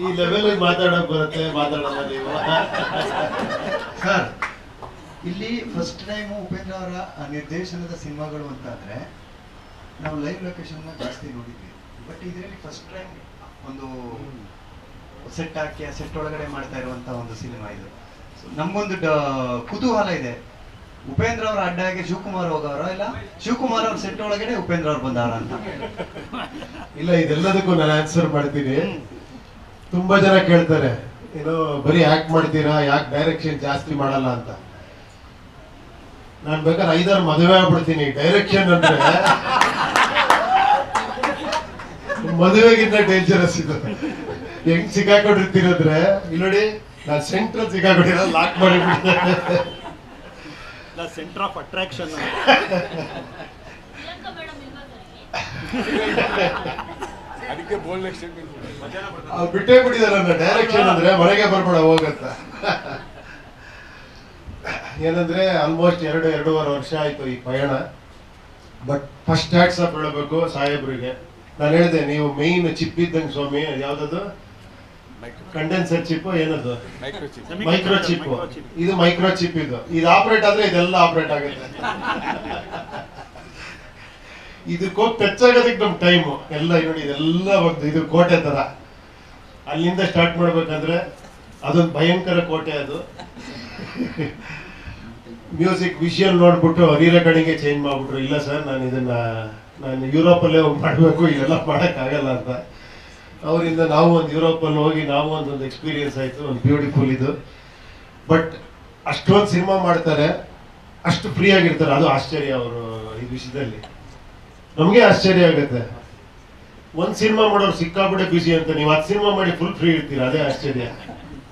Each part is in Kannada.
ಈ ಲೆವೆಲ್ ಮಾತಾಡೋಕ್ ಬರುತ್ತೆ ಮಾತಾಡಲ್ಲ ನೀವು. ಸರ್ ಇಲ್ಲಿ ಫಸ್ಟ್ ಟೈಮ್ ಉಪೇಂದ್ರ ಅವರ ನಿರ್ದೇಶನದ ಸಿನಿಮಾಗಳು ಅಂತಾದ್ರೆ ನಾವು ಲೈವ್ ಲೊಕೇಶನ್ ಜಾಸ್ತಿ ನೋಡಿದ್ವಿ. ಬಟ್ ಇದರಲ್ಲಿ ಫಸ್ಟ್ ಟೈಮ್ ಒಂದು ಸೆಟ್ ಹಾಕಿ ಆ ಸೆಟ್ ಒಳಗಡೆ ಮಾಡ್ತಾ ಇರುವಂತ ಒಂದು ಸಿನಿಮಾ ಇದು. ನಮ್ಗೊಂದು ಕುತೂಹಲ ಇದೆ. ಉಪೇಂದ್ರ ಅವರ ಅಡ್ಡಾಗೆ ಶಿವಕುಮಾರ್ ಹೋಗವರ ಇಲ್ಲ? ಶಿವಕುಮಾರ್ ಅವ್ರ ಸೆಟ್ ಒಳಗಡೆ ಉಪೇಂದ್ರ ಅವ್ರು ಬಂದವರ ಅಂತ. ಇಲ್ಲ ಇದೆಲ್ಲದಕ್ಕೂ ನಾನು ಆನ್ಸರ್ ಮಾಡ್ತೀನಿ. ತುಂಬಾ ಜನ ಕೇಳ್ತಾರೆ ಏನೋ ಬರೀ ಆಕ್ಟ್ ಮಾಡ್ತೀರಾ ಯಾಕೆ ಡೈರೆಕ್ಷನ್ ಜಾಸ್ತಿ ಮಾಡಲ್ಲ ಅಂತ? ನಾನ್ ಬೇಕಾದ್ರೆ ಐದಾರು ಮದುವೆ ಆಗ್ಬಿಡ್ತೀನಿ ಡೈರೆಕ್ಷನ್ ಅಂದ್ರೆ ಮದುವೆಗಿಂತ ಡೇಂಜರಸ್ ಇದು. ಹೆಂಗ್ ಸಿಕ್ಕಾಕೊಂಡಿರ್ತೀರಂದ್ರೆ ಇಲ್ಲಿ ನೋಡಿ ನಾನ್ ಸೆಂಟ್ರಲ್ ಸಿಕ್ಕಾಕೊಂಡಿರೋ ಲಾಕ್ ಮಾಡಿಬಿಡ್ತೇನೆ ಸೆಂಟರ್ ಆಫ್ ಅಟ್ರಾಕ್ಷನ್ ಅದಕ್ಕೆ ಬೋಲ್ಡ್ ಸ್ಟೇಟ್ಮೆಂಟ್ ಅವ್ರು ಬಿಟ್ಟೇ ಅಂದ್ರೆ ಡೈರೆಕ್ಷನ್ ಅಂದ್ರೆ ಮನೆಗೆ ಬರ್ಬೇಡ ಹೋಗಂತ. ಏನಂದ್ರೆ ಆಲ್ಮೋಸ್ಟ್ ಎರಡು ಎರಡೂವರೆ ವರ್ಷ ಆಯ್ತು ಈ ಪಯಣ. ಬಟ್ ಫಸ್ಟ್ ಟ್ಯಾಕ್ಸ್ ಅಪ್ ಹೇಳಬೇಕು ಸಾಹೇಬ್ರಿಗೆ. ನಾನು ಹೇಳಿದೆ ನೀವು ಮೇಯ್ನ್ ಚಿಪ್ ಇದ್ದಂಗೆ ಸ್ವಾಮಿ ಯಾವ್ದದು? ಕಂಡೆನ್ಸರ್ ಚಿಪ್ ಏನದು? ಮೈಕ್ರೋ ಚಿಪ್ ಇದು ಮೈಕ್ರೋ ಚಿಪ್ ಇದು. ಇದು ಆಪರೇಟ್ ಆದ್ರೆ ಇದೆಲ್ಲ ಆಪರೇಟ್ ಆಗುತ್ತೆ. ಇದಕ್ಕೆ ಹೋಗಿ ನಮ್ಮ ಆಗೋದಕ್ಕೆ ನಮ್ ಟೈಮು ಎಲ್ಲ ನೋಡಿ ಇದೆಲ್ಲ ಒಂದು ಇದು ಕೋಟೆ ತರ. ಅಲ್ಲಿಂದ ಸ್ಟಾರ್ಟ್ ಮಾಡ್ಬೇಕಂದ್ರೆ ಅದೊಂದು ಭಯಂಕರ ಕೋಟೆ ಅದು. ಮ್ಯೂಸಿಕ್ ವಿಷಯಲ್ ನೋಡ್ಬಿಟ್ಟು ರೀರೆಕಾರ್ಡಿಂಗ್ ಚೇಂಜ್ ಮಾಡ್ಬಿಟ್ರು. ಇಲ್ಲ ಸರ್ ನಾನು ಇದನ್ನ, ನಾನು ಯುರೋಪಲ್ಲೇ ಹೋಗಿ ಮಾಡಬೇಕು, ಇಲ್ಲೆಲ್ಲ ಮಾಡೋಕ್ಕಾಗಲ್ಲ ಅಂತ. ಅವರಿಂದ ನಾವು ಒಂದು ಯುರೋಪಲ್ಲಿ ಹೋಗಿ ನಾವು ಒಂದೊಂದು ಎಕ್ಸ್ಪೀರಿಯನ್ಸ್ ಆಯಿತು, ಒಂದು ಬ್ಯೂಟಿಫುಲ್ ಇದು. ಬಟ್ ಅಷ್ಟೊಂದು ಸಿನಿಮಾ ಮಾಡ್ತಾರೆ, ಅಷ್ಟು ಫ್ರೀ ಆಗಿರ್ತಾರೆ. ಅದು ಆಶ್ಚರ್ಯ ಅವರು ಈ ವಿಷಯದಲ್ಲಿ. ನಮಗೆ ಆಶ್ಚರ್ಯ ಆಗುತ್ತೆ. ಒಂದ್ ಸಿನಿಮಾ ಮಾಡೋರು ಸಿಕ್ಕಾಬಿಡೆ ಖುಷಿ ಅಂತ ನೀವು ಹತ್ತು ಸಿನಿಮಾ ಮಾಡಿ ಫುಲ್ ಫ್ರೀ ಇರ್ತೀರಾ, ಅದೇ ಆಶ್ಚರ್ಯ.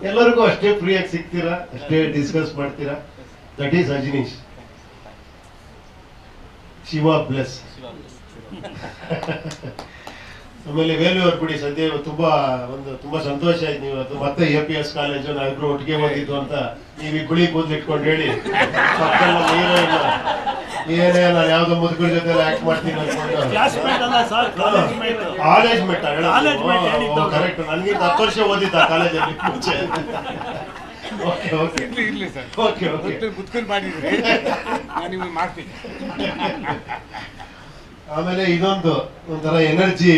ಎಲ್ಲರಿಗೂ ಅಷ್ಟೇ ಫ್ರೀ ಆಗಿ ಸಿಗ್ತೀರಾ, ಅಷ್ಟೇ ಡಿಸ್ಕಸ್ ಮಾಡ್ತೀರಾ? That is Ajinish Shiva plus ಆಮೇಲೆ ವೇಲು ಬಿಡಿ ಸದ್ಯ ತುಂಬಾ ಒಂದು ತುಂಬಾ ಸಂತೋಷ ಆಯ್ತು ನೀವು ಅದು ಮತ್ತೆ ಎ ಪಿ ಎಸ್ ಕಾಲೇಜು ನಾವಿಬ್ರು ಒಟ್ಟಿಗೆ ಹೋಗಿದ್ದು ಅಂತ ನೀವು ಈ ಗುಳಿ ಕೂದಲು ಇಟ್ಕೊಂಡು ಹೇಳಿ ಇಲ್ಲ. ಏನೇ ನಾನು ಯಾವ್ದೋ ಮುದುಕರ ಜೊತೆ ಆಕ್ಟ್ ಮಾಡ್ತೀನಿ ಅನ್ಕೊಂಡು. ಕ್ಲಾಸ್ಮೇಟ್ ಅಲ್ಲ ಸರ್ ಕಾಲೇಜ್ ಮೇಟ್. ಕರೆಕ್ಟ್ ನನಗೆ ಹತ್ತು ವರ್ಷ ಓದಿದ್ದ ಕಾಲೇಜಲ್ಲಿ ಮುಂಚೆ. Okay okay. ಇರ್ಲಿ ಇರ್ಲಿ ಸರ್ ಓಕೆ ಓಕೆ. ಕುತ್ಕೊಂಡು ಮಾಡಿದ್ರಿ ನಾನು ನಿಮಗೆ ಮಾಡ್ತೀನಿ. ಆಮೇಲೆ ಇನ್ನೊಂದು ಒಂಥರ ಎನರ್ಜಿ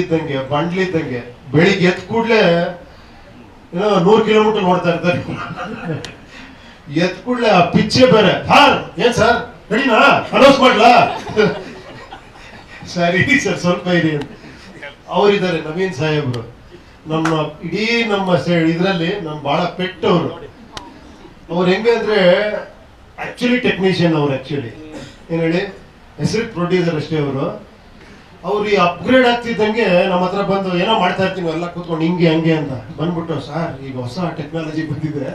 ಇದ್ದಂಗೆ ಬಂಡ್ಲಿ ಇದ್ದಂಗೆ. ಬೆಳಿಗ್ಗೆ ಎದ್ದ ಕೂಡ್ಲೆ ಏನೋ ನೂರ್ ಕಿಲೋಮೀಟರ್ ನೋಡ್ತಾ ಇರ್ತಾರೆ. ಎದ್ದ ಕೂಡ್ಲೆ ಆ ಪಿಚ್ಚೆ ಬೇರೆ. ಸರ್ ಏನ್ ಸರ್ ರೆಡಿನಾ ಅನೌನ್ಸ್ ಮಾಡ್ಲಾ? ಸರಿ, ಸರ್, ಸ್ವಲ್ಪ ಇರಿ. ಅವರಿದ್ದಾರೆ ನವೀನ್ ಸಾಹೇಬ್ರು. ನಮ್ಮ ಇಡೀ ನಮ್ಮ ಇದರಲ್ಲಿ ನಮ್ ಬಹಳ ಪೆಟ್ಟವರು. ಅವ್ರು ಹೆಂಗೆ ಅಂದ್ರೆ ಆಕ್ಚುಲಿ ಟೆಕ್ನಿಷಿಯನ್ ಅವ್ರು ಆಕ್ಚುಲಿ ಏನ್ ಹೇಳಿ? ಹೆಸರು ಪ್ರೊಡ್ಯೂಸರ್ ಅಷ್ಟೇ ಅವರು. ಅವ್ರು ಈ ಅಪ್ಗ್ರೇಡ್ ಆಗ್ತಿದ್ದಂಗೆ ನಮ್ಮ ಹತ್ರ ಬಂದು ಏನೋ ಮಾಡ್ತಾ ಇರ್ತೀನಿ, ಎಲ್ಲ ಕೂತ್ಕೊಂಡು ಹಿಂಗೆ, ಹಂಗೆ ಅಂತ. ಬಂದ್ಬಿಟ್ಟು, ಸರ್, ಈಗ ಹೊಸ ಟೆಕ್ನಾಲಜಿ ಬಂದಿದೆ.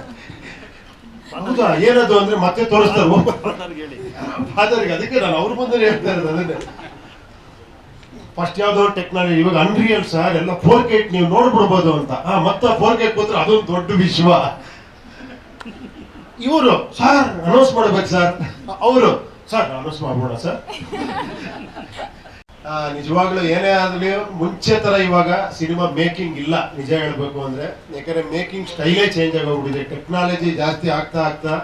ಹೌದಾ? ಏನದು ಅಂದ್ರೆ ಮತ್ತೆ ತೋರಿಸ್ತಾರೆ. ಫಾದರ್ಗೆ ಅದಕ್ಕೆ ನಾನು ಅವ್ರು ಮುಂದೆ ಹೇಳ್ತಾ ಇರೋದು ಫಸ್ಟ್ ಯಾವ್ದೋ ಟೆಕ್ನಾಲಜಿ ಇವಾಗ ಅನ್ರಿಯಲ್ ಸರ್, ಎಲ್ಲ ಫೋರ್ ಕೆ ನೀವು ನೋಡ್ಬಿಡ್ಬೋದು ಅಂತ. ಹಾ, ಮತ್ತೆ ಫೋರ್ ಕೆ ಕೂತ್ರೆ ಅದೊಂದು ದೊಡ್ಡ ವಿಶ್ವ. ಇವರು ಸರ್ ಅನೌನ್ಸ್ ಮಾಡ್ಬೇಕು ಸರ್ ಅವರು ಸರ್ ಅನೌನ್ಸ್ ಮಾಡ್ಬೋಣ ಸರ್ ನಿಜವಾಗ್ಲೂ ಏನೇ ಆದ್ರೂ ಮುಂಚೆ ತರ ಇವಾಗ ಸಿನಿಮಾ ಮೇಕಿಂಗ್ ಇಲ್ಲ, ನಿಜ ಹೇಳಬೇಕು ಅಂದ್ರೆ. ಯಾಕಂದ್ರೆ ಮೇಕಿಂಗ್ ಸ್ಟೈಲೇ ಚೇಂಜ್ ಆಗೋಗ್ಬಿಟ್ಟಿದೆ ಟೆಕ್ನಾಲಜಿ ಜಾಸ್ತಿ ಆಗ್ತಾ ಆಗ್ತಾ.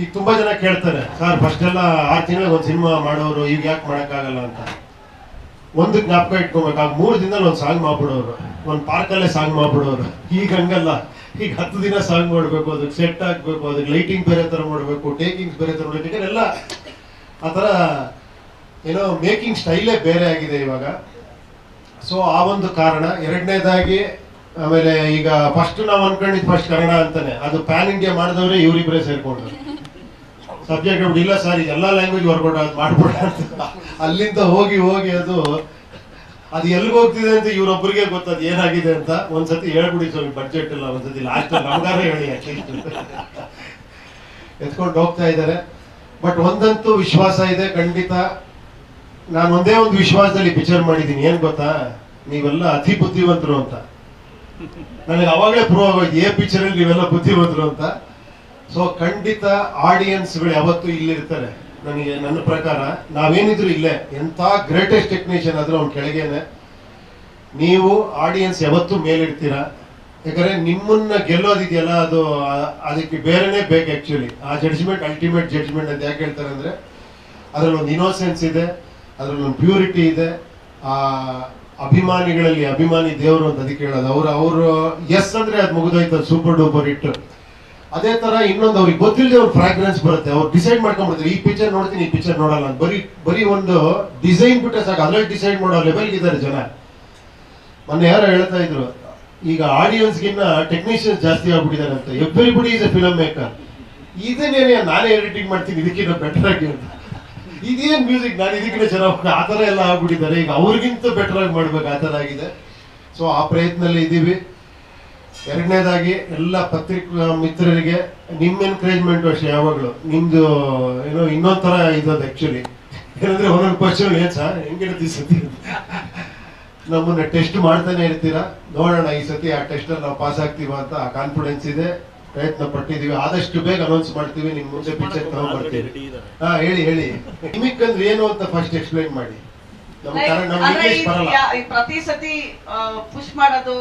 ಈಗ ತುಂಬಾ ಜನ ಕೇಳ್ತಾರೆ, ಸರ್ ಫಸ್ಟ್ ಎಲ್ಲ ಆರು ತಿಂಗಳಿಗೆ ಒಂದು ಸಿನಿಮಾ ಮಾಡೋರು ಈಗ ಯಾಕೆ ಮಾಡೋಕ್ಕಾಗಲ್ಲ ಅಂತ. ಒಂದು ಜ್ಞಾಪಕ ಇಟ್ಕೊಬೇಕು ಆ ಮೂರು ದಿನದಲ್ಲಿ ಒಂದು ಸಾಂಗ್ ಮಾಡ್ಬಿಡೋರು, ಒಂದು ಪಾರ್ಕಲ್ಲೇ ಸಾಂಗ್ ಮಾಡ್ಬಿಡೋರು. ಈಗ ಹಂಗಲ್ಲ, ಈಗ ಹತ್ತು ದಿನ ಸಾಂಗ್ ಮಾಡಬೇಕು, ಅದಕ್ಕೆ ಸೆಟ್ ಆಗಬೇಕು ಅದಕ್ಕೆ ಲೈಟಿಂಗ್ ಬೇರೆ ತರ ಮಾಡಬೇಕು ಟೇಕಿಂಗ್ಸ್ ಬೇರೆ ತರ ಮಾಡಬೇಕು ಎಲ್ಲ ಆ ಥರ ಏನೋ ಮೇಕಿಂಗ್ ಸ್ಟೈಲೇ ಬೇರೆ ಆಗಿದೆ ಇವಾಗ. ಸೊ ಆ ಒಂದು ಕಾರಣ. ಎರಡನೇದಾಗಿ, ಆಮೇಲೆ ಈಗ ಫಸ್ಟ್ ನಾವು ಅನ್ಕೊಂಡಿದ್ದು ಫಸ್ಟ್ ಕನ್ನಡ ಅಂತಾನೆ. ಅದು ಪ್ಯಾನ್ ಇಂಡಿಯಾ ಮಾಡಿದವ್ರೆ ಇವರಿಬ್ಬರೇ ಸೇರ್ಕೊಂಡ್ರು. ಸಬ್ಜೆಕ್ಟ್ ಇಲ್ಲ ಸರ್ ಎಲ್ಲ ಲ್ಯಾಂಗ್ವೇಜ್ ವರ್ಕೌಟ್ ಅದು ಮಾಡ್ಬಿಡ ಅಂತ. ಅಲ್ಲಿಂದ ಹೋಗಿ ಹೋಗಿ ಅದು ಅದು ಎಲ್ಲಿಗೆ ಹೋಗ್ತಿದೆ ಅಂತ ಇವ್ರೊಬ್ಬರಿಗೆ ಗೊತ್ತದು ಏನಾಗಿದೆ ಅಂತ. ಒಂದ್ಸತಿ ಹೇಳ್ಬಿಡಿ ಸ್ವಲ್ಪ ಬಡ್ಜೆಟ್ ಇಲ್ಲ, ಒಂದ್ಸತಿ ಲಾಸ್ಟ್ ನಮ್ಗಾರ ಹೇಳಿ ಅಟ್ಲೀಸ್ಟ್ ಎತ್ಕೊಂಡು ಹೋಗ್ತಾ ಇದ್ದಾರೆ. ಬಟ್ ಒಂದಂತೂ ವಿಶ್ವಾಸ ಇದೆ, ಖಂಡಿತ. ನಾನು ಒಂದೇ ಒಂದು ವಿಶ್ವಾಸದಲ್ಲಿ ಪಿಕ್ಚರ್ ಮಾಡಿದ್ದೀನಿ, ಏನ್ ಗೊತ್ತಾ? ನೀವೆಲ್ಲ ಅತಿ ಬುದ್ಧಿವಂತರು ಅಂತ. ನನಗೆ ಅವಾಗಲೇ ಪ್ರೂವ್ ಆಗೋಯ್ತು, ಏ ಪಿಕ್ಚರ್ ಅಲ್ಲಿ ನೀವೆಲ್ಲ ಬುದ್ಧಿವಂತರು ಅಂತ. ಸೊ ಖಂಡಿತ ಆಡಿಯನ್ಸ್ಗಳು ಯಾವತ್ತೂ ಇಲ್ಲಿರ್ತಾರೆ. ನನಗೆ, ನನ್ನ ಪ್ರಕಾರ, ನಾವೇನಿದ್ರು ಇಲ್ಲೇ, ಎಂಥ ಗ್ರೇಟೆಸ್ಟ್ ಟೆಕ್ನಿಷಿಯನ್ ಆದ್ರೂ ಅವ್ನ ಕೆಳಗೇನೆ. ನೀವು ಆಡಿಯನ್ಸ್ ಯಾವತ್ತೂ ಮೇಲಿಡ್ತೀರಾ? ಯಾಕಂದ್ರೆ ನಿಮ್ಮನ್ನ ಗೆಲ್ಲೋದಿದೆಯಲ್ಲ, ಅದು, ಅದಕ್ಕೆ ಬೇರೆನೇ ಬೇಕು ಆಕ್ಚುಲಿ ಆ ಜಡ್ಜ್ಮೆಂಟ್ ಅಲ್ಟಿಮೇಟ್ ಜಡ್ಜ್ಮೆಂಟ್ ಅಂತ ಯಾಕೆ ಹೇಳ್ತಾರೆ ಅಂದ್ರೆ, ಅದ್ರಲ್ಲಿ ಒಂದು ಇನೋಸೆನ್ಸ್ ಇದೆ. ಅದ್ರಲ್ಲಿ ಒಂದು ಪ್ಯೂರಿಟಿ ಇದೆ. ಆ ಅಭಿಮಾನಿಗಳಲ್ಲಿ ಅಭಿಮಾನಿ ದೇವರು ಅಂತ ಅದಕ್ಕೆ ಹೇಳೋದು. ಅವರು ಅವರು ಎಸ್ ಅಂದ್ರೆ ಅದು ಮುಗಿದೋಯ್ತು ಸೂಪರ್ ಡೂಪರ್ ಇಟ್ಟು ಅದೇ ತರ ಇನ್ನೊಂದು ಅವ್ರಿಗೆ ಗೊತ್ತಿಲ್ಲದೆ ಅವ್ರ ಫ್ರಾಗ್ರೆನ್ಸ್ ಬರುತ್ತೆ. ಅವ್ರು ಡಿಸೈಡ್ ಮಾಡ್ಕೊಂಡ್ಬಿಡ್ತಾರೆ. ಈ ಪಿಕ್ಚರ್ ನೋಡ್ತೀನಿ, ಈ ಪಿಕ್ಚರ್ ನೋಡಲ್ಲ ಅಂತ. ಬರೀ ಬರೀ ಒಂದು ಡಿಸೈನ್ ಬಿಟ್ಟರೆ ಸಾಕು. ಅದ್ರಲ್ಲಿ ಡಿಸೈಡ್ ಮಾಡೋ ಲೆವೆಲ್ಗೆ ಇದ್ದಾರೆ ಜನ. ಮೊನ್ನೆ ಯಾರೋ ಹೇಳ್ತಾ ಇದ್ರು, ಈಗ ಆಡಿಯನ್ಸ್ ಗಿನ್ನ ಟೆಕ್ನಿಷಿಯನ್ಸ್ ಜಾಸ್ತಿ ಆಗ್ಬಿಟ್ಟಿದ್ದಾರೆ ಅಂತ. Everybody is a film maker ಇದನ್ನೇನೆ ನಾನೇ ಎಡಿಟಿಂಗ್ ಮಾಡ್ತೀನಿ ಇದಕ್ಕಿಂತ ಬೆಟರ್ ಆಗಿ ಅಂತ. ಇದೇನ್ ಮ್ಯೂಸಿಕ್ ನಾನು ಇದಕ್ಕಿಂತ ಚೆನ್ನಾಗಿ ಆ ಥರ ಎಲ್ಲ ಆಗ್ಬಿಟ್ಟಿದ್ದಾರೆ. ಈಗ ಅವ್ರಿಗಿಂತ ಬೆಟರ್ ಆಗಿ ಮಾಡ್ಬೇಕು ಆ ಥರ ಆಗಿದೆ. ಸೊ ಆ ಪ್ರಯತ್ನದಲ್ಲಿ ಇದ್ದೀವಿ. ಎರಡನೇದಾಗಿ, ಎಲ್ಲ ಪತ್ರಿಕಾ ಮಿತ್ರರಿಗೆ ನಿಮ್ಮ ಎನ್ಕರೇಜ್ಮೆಂಟ್ ಅಷ್ಟೇ ಯಾವಾಗಲೂ. ನಿಮ್ದು, ಏನೋ ಇನ್ನೊಂದ್ ಥರ ಇದ್ದದ್ದು ಆಕ್ಚುಲಿ ಏನಂದ್ರೆ ಒಂದೊಂದು ಕ್ವಶನ್ ಏನ್ ಸರ್ ಹೆಂಗಿರುತ್ತೆ ಸತಿ? ನಮ್ಮನ್ನ ಟೆಸ್ಟ್ ಮಾಡ್ತಾನೆ ಇರ್ತೀರಾ? ನೋಡೋಣ ಈ ಸತಿ ಆ ಟೆಸ್ಟ್ ಅಲ್ಲಿ ನಾವು ಪಾಸ್ ಆಗ್ತೀವ ಅಂತ ಆ ಕಾನ್ಫಿಡೆನ್ಸ್ ಇದೆ. ಪ್ರಯತ್ನ ಪಟ್ಟಿದೀವಿ ಆದಷ್ಟು ಬೇಗ ಅನೌನ್ಸ್ ಮಾಡ್ತೀವಿ ನಿಮ್ ಮುಂದೆ ಪಿಕ್ಚರ್ ತಗೊಂಡ್ಬರ್ತೀವಿ ಹಾ ಹೇಳಿ ಹೇಳಿ. ಕಿಮಿಕ್ ಅಂದ್ರೆ ಏನು ಅಂತ ಫಸ್ಟ್ ಎಕ್ಸ್ಪ್ಲೈನ್ ಮಾಡಿ. ಪ್ರತಿ ಸತಿ ಪುಷ್ ಮಾಡೋದು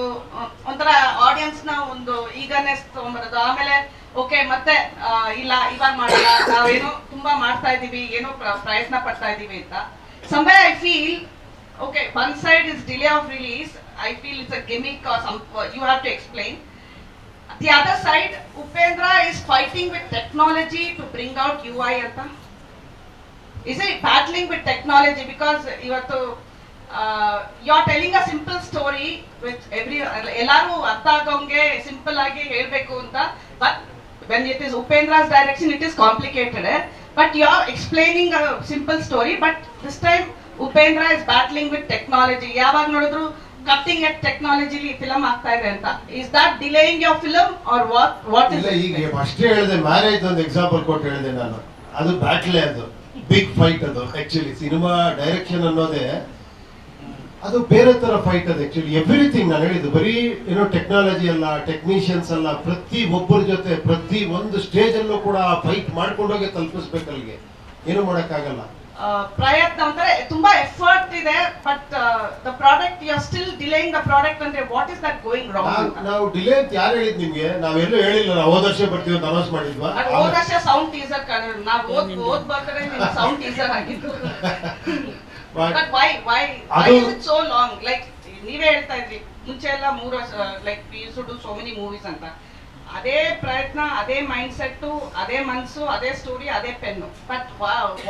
ಒಂಥರ ಆಡಿಯನ್ಸ್ನ ಒಂದು ಈಗನೆಸ್ ತಗೊಂಡ್ಬರೋದು ಆಮೇಲೆ ಓಕೆ ಮತ್ತೆ ಇಲ್ಲ ಇವಾಗ ಮಾಡಲ್ಲ ನಾವೇನು ತುಂಬಾ ಮಾಡ್ತಾ ಇದೀವಿ ಏನೋ ಪ್ರಯತ್ನ ಪಡ್ತಾ ಇದೀವಿ ಅಂತ. ಸಂಬೇ I feel okay one side is delay of release I feel it's a gimmick you have to explain the other side Upendra is fighting with technology to bring out you I ಅಂತ. Is it battling with technology because ಇವತ್ತು you are telling a simple story with every ಎಲ್ಲರೂ ಅರ್ಥ ಆಗೋಂಗೆ ಸಿಂಪಲ್ ಆಗಿ ಹೇಳಬೇಕು ಅಂತ. But when it is Upendra's direction it is complicated but you are explaining simple story but this time Upendra is battling with technology ಯಾವಾಗ ನೋಡಿದ್ರು ಕಟ್ಟಿಂಗ್ ಎಟ್ ಟೆಕ್ನಾಲಜಿಲಿ ಫಿಲಂ ಆಗ್ತಾ ಇದೆ ಅಂತ. Is that delaying your film or what what ಇಲ್ಲ ಈಗ ಅಷ್ಟೇ ಹೇಳಿದೆ ಮ್ಯಾರೇಜ್ ಒಂದು ಎಕ್ಸಾಂಪಲ್ ಕೊಟ್ಟು ಹೇಳಿದೆ ನಾನು. ಅದು ಬ್ಯಾಟ್ಲೆ ಅದು. ಬಿಗ್ ಫೈಟ್ ಅದು ಆಕ್ಚುಲಿ ಸಿನಿಮಾ ಡೈರೆಕ್ಷನ್ ಅನ್ನೋದೇ ಅದು ಬೇರೆ ತರ ಫೈಟ್ ಅದು ಆಕ್ಚುಲಿ ಎವ್ರಿಥಿಂಗ್ ನಾನು ಹೇಳಿದ್ದು ಬರೀ ಏನೋ ಟೆಕ್ನಾಲಜಿ ಅಲ್ಲ ಟೆಕ್ನಿಷಿಯನ್ಸ್ ಅಲ್ಲ ಪ್ರತಿ ಒಬ್ಬರ ಜೊತೆ ಪ್ರತಿ ಒಂದು ಸ್ಟೇಜ್ ಅಲ್ಲೂ ಕೂಡ ಫೈಟ್ ಮಾಡ್ಕೊಂಡೋಗಿ ತಲುಪಿಸ್ಬೇಕು ಅಲ್ಲಿಗೆ. ಏನು ಮಾಡೋಕ್ಕಾಗಲ್ಲ. ಪ್ರಯತ್ನ ಅಂದ್ರೆ ತುಂಬಾ ಎಫರ್ಟ್ ಇದೆ but the product you are still delaying the product ಅಂದ್ರೆ ವಾಟ್ ಇಸ್ ದಟ್ ಗೋಯಿಂಗ್ ನಾವ್- ರಾಂಗ್ ನಾವು ಡಿಲೇ ಅಂತ ಯಾರು ಹೇಳಿದ್ ನಿಮ್ಗೆ? ನಾವೆಲ್ಲೂ ಹೇಳಿಲ್ಲ ನಾವು ಹೋದ ವರ್ಷ ಬರ್ತೀವಿ ಅಂತ ಅನೌನ್ಸ್ ಮಾಡಿದ್ವಾ? ಬಟ್ ಹೋದ ವರ್ಷ ಸೌಂಡ್ ಟೀಸರ್ ನಾವು ಓದ್ ಓದ್ ಬರ್ತಾರೆ ಸೌಂಡ್ ಟೀಸರ್ ಆಗಿದ್ದು. ಬಟ್ ವೈ ವೈ ವೈ ಅದು- is it so long like ನೀವೇ ಹೇಳ್ತಾ ಇದ್ರಿ ಮುಂಚೆ ಎಲ್ಲ ಮೂರು like we to do so many movies ಅಂತ. ಅದೇ ಪ್ರಯತ್ನ ಅದೇ ಮೈಂಡ್ ಸೆಟ್ ಅದೇ ಮನ್ಸು ಅದೇ ಸ್ಟೋರಿ ಅದೇ pen but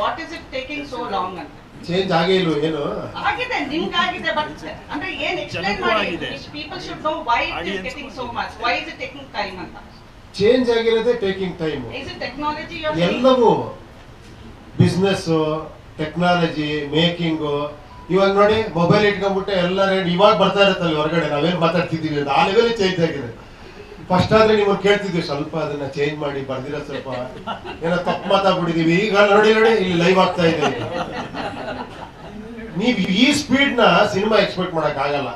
what is it taking so long ಅಂತ? ಚೇಂಜ್ ಆಗೇ ಇಲ್ವ ಏನು? ಆಗಿದೆ ನಿಮ್ಗೆ ಆಗಿದೆ ಬಟ್ ಅಂದ್ರೆ ಏನ್ ಎಕ್ಸ್ಪ್ಲೈನ್ ಮಾಡಿ? ಆಗಿದೆ. People should know why it is getting so much why is it taking time ಅಂತ? Change ಆಗಿರೋದೇ taking time is it technology ಎಲ್ಲವೂ. ಬಿಸ್ನೆಸ್ ಟೆಕ್ನಾಲಜಿ ಮೇಕಿಂಗು ಇವಾಗ ನೋಡಿ ಮೊಬೈಲ್ ಇಟ್ಕೊಂಡ್ಬಿಟ್ಟು ಎಲ್ಲ ರೇಟ್ ಇವಾಗ ಬರ್ತಾ ಇರುತ್ತಲ್ಲ ಹೊರಗಡೆ ನಾವೇನ್ ಮಾತಾಡ್ತಿದ್ದೀವಿ ಅಂತ. ಆ ಲೆವೆಲ್ ಚೇಂಜ್ ಆಗಿದೆ. ಫಸ್ಟ್ ಆದ್ರೆ ನೀವು ಕೇಳ್ತಿದ್ವಿ ಸ್ವಲ್ಪ ಅದನ್ನ ಚೇಂಜ್ ಮಾಡಿ ಬರ್ದಿರೋ ಸ್ವಲ್ಪ. ಏನೋ ತಪ್ಪು ಮಾತಾಡ್ಬಿಟ್ಟಿದೀವಿ. ಈಗ ನೋಡಿ ನೋಡಿ ಇಲ್ಲಿ ಲೈವ್ ಆಗ್ತಾ ಇದೆ. ನೀವು ನೀವ್ ಈ ಸ್ಪೀಡ್ನ ಸಿನಿಮಾ ಎಕ್ಸ್ಪೆಕ್ಟ್ ಮಾಡಕ್ ಆಗಲ್ಲ.